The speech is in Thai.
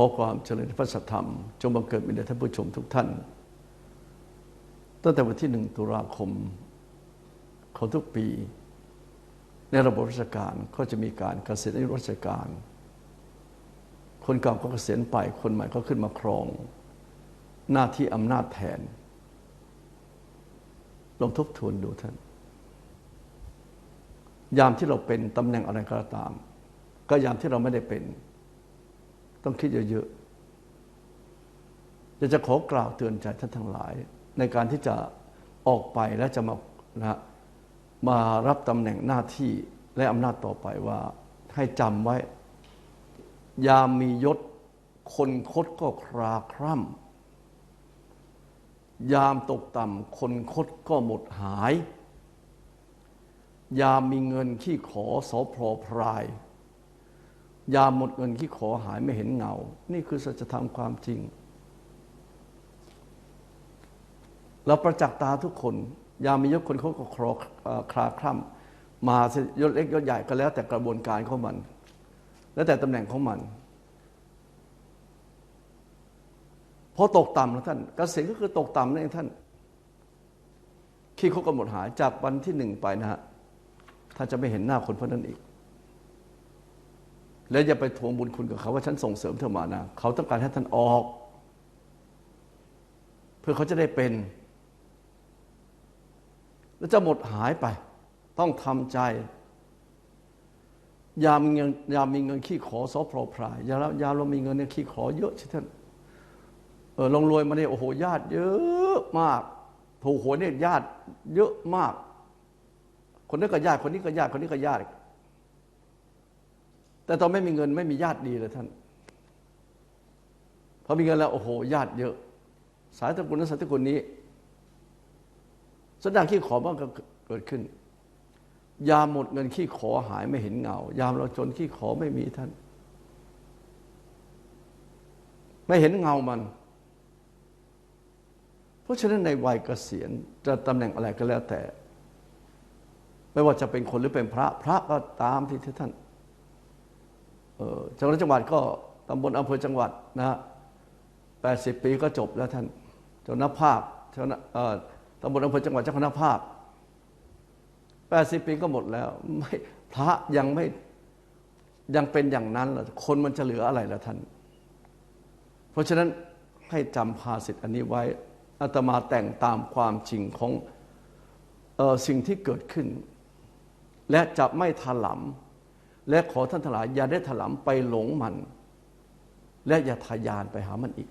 อความเจริญพระสัทธรรม จงบังเกิดมีแด่ท่านผู้ชมทุกท่าน ตั้งแต่วันที่หนึ่งตุลาคมของทุกปี ในระบบราชการก็จะมีการเกษียณอายุราชการ คนเก่าก็เกษียณไป คนใหม่ก็ขึ้นมาครอง หน้าที่อำนาจแทน ลองทบทวนดูท่าน ยามที่เราเป็นตำแหน่งอะไรก็ตาม ก็ยามที่เราไม่ได้เป็น ต้องคิดเยอะๆอยากจะขอกล่าวเตือนใจท่านทั้งหลาย ในการที่จะออกไปและจะมานะมารับตำแหน่งหน้าที่และอำนาจต่อไปว่าให้จำไว้ ยามมียศคนคดก็คราคร่ำยามตกต่ำคนคดก็หมดหาย ยามมีเงินขี้ขอสอพรพราย ยามหมดเงินขี้ขอหายไม่เห็นเงา นี่คือสัจธรรมความจริง เราประจักษ์ตาทุกคน ยามมียศคนเขาก็ครอคลาคร่ำมายศเล็กยศใหญ่ก็แล้วแต่กระบวนการของมัน แล้วแต่ตำแหน่งของมันพอตกต่ำแล้วท่านกเกษียณก็คือตกต่ำนั่นเองท่านขี้เขาก็หมดหายจากวันที่หนึ่งไปนะฮะท่านจะไม่เห็นหน้าคนเพราะนั้นอีก แล้วอย่าไปทวงบุญคุณกับเขาว่าฉันส่งเสริมเธอมานะเขาต้องการให้ท่านออก เพื่อเขาจะได้เป็น แล้วจะหมดหายไป ต้องทำใจ ยามมีเงินยามมีเงินขี้ขอซอพรพรายยามยามเรามีเงินเนี่ยขี้ขอเยอะใช่ท่านเออลงรวยมาเนี่ยโอ้โหญาติ เยอะมากถูกหวยเนี่ยญาติ เยอะมาก คนนี้ก็ญาติคนนี้ก็ญาติคนนี้ก็ญาติ แต่ตอนไม่มีเงินไม่มีญาติดีเลยท่านพอมีเงินแล้วโอ้โหญาติเยอะ สายตระกูลนั้นสายตระกูลนี้สัญญาขี้ขอบ้างก็เกิดขึ้น ยามหมดเงินขี้ขอหายไม่เห็นเงา ยามเราจนขี้ขอไม่มีท่าน ไม่เห็นเงามัน เพราะฉะนั้นในวัยเกษียณจะตำแหน่งอะไรก็แล้วแต่ ไม่ว่าจะเป็นคนหรือเป็นพระ พระก็ตามที่ท่าน จังหวัดจังหวัดก็ตำบลอำเภอจังหวัดนะฮะแปดสิบปีก็จบแล้วท่านเจ้าหน้าภาคเจ้าหน้าตำบลอำเภอจังหวัดเจ้าคณะภาคแปดสิบปีก็หมดแล้วไม่พระยังไม่ยังเป็นอย่างนั้นล่ะคนมันจะเหลืออะไรล่ะท่าน เพราะฉะนั้นให้จำภาสิทธิอันนี้ไว้อาตมาแต่งตามความจริงของออสิ่งที่เกิดขึ้น และจะไม่ถลำ และขอท่านทั้งหลายอย่าได้ถลำไปหลงมัน และอย่าทะยานไปหามันอีก